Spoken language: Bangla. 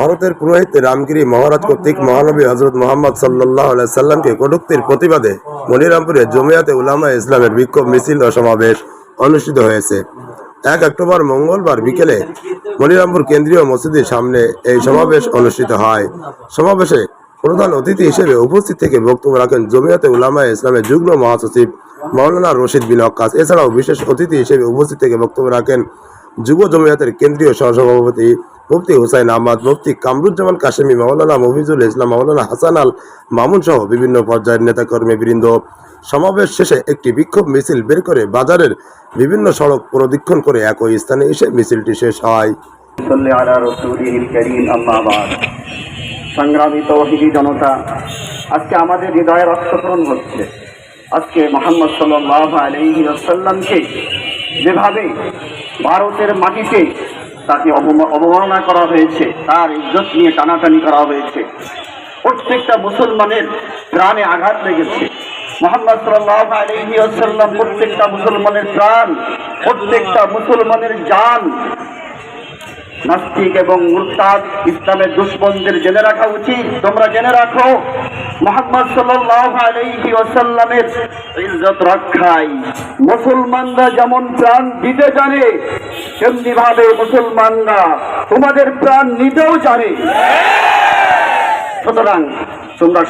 ভারতের পুরোহিত রামগিরি মহারাজ কর্তৃক মহানবী হজরত মোহাম্মদ সাল্লাহ সাল্লামকে কটুক্তির প্রতিবাদে মনিরামপুরে জমিয়াতে উলামা ইসলামের বিক্ষোভ মিছিল ও সমাবেশ অনুষ্ঠিত হয়েছে। এক অক্টোবর মঙ্গলবার বিকেলে মনিরামপুর কেন্দ্রীয় মসজিদের সামনে এই সমাবেশ অনুষ্ঠিত হয়। সমাবেশে প্রধান অতিথি হিসেবে উপস্থিত থেকে বক্তব্য রাখেন জমিয়াতে উলামা ইসলামের যুগ্ম মহাসচিব মাওলানা রশিদ বিন আক্কাস এছাড়াও বিশেষ অতিথি হিসেবে উপস্থিত থেকে বক্তব্য রাখেন যুব জমিয়াতের কেন্দ্রীয় সহসভাপতি মুফতি হুসাইন আহমদ, মুফতি কামরুজ্জামান কাশেমি, মাওলানা মফিজুল ইসলাম, মাওলানা হাসান আল মামুন সহ বিভিন্ন পর্যায়ের নেতাকর্মী বৃন্দ সমাবেশ শেষে একটি বিক্ষোভ মিছিল বের করে বাজারের বিভিন্ন সড়ক প্রদক্ষিণ করে একই স্থানে এসে মিছিলটি শেষ হয়। সংগ্রামী তৌহিদি জনতা, আজকে আমাদের হৃদয়ে রক্তক্ষরণ হচ্ছে। আজকে মোহাম্মদ সাল্লাহ আলহি আসাল্লামকে যেভাবে ভারতের মাটিতে তাকে অবমা- অবমাননা করা হয়েছে, তার ইজ্জত নিয়ে টানাটানি করা হয়েছে। প্রত্যেকটা মুসলমানের প্রাণে আঘাত লেগেছে। মোহাম্মদ সাল্লাহ প্রত্যেকটা মুসলমানের প্রাণ, প্রত্যেকটা মুসলমানের জান নাস্তিক এবং মুরতাদ ইসলামের দুশ্মনদের জেনে রাখা উচিত। তোমরা জেনে রাখো, মোহাম্মদ সাল্লাল্লাহু আলাইহি ওয়াসাল্লামের ইজ্জত রক্ষাই মুসলমানরা যেমন প্রাণ দিতে জানে তেমনি ভাবে মুসলমানরা তোমাদের প্রাণ নিতেও জানে। সুতরাং তোমরা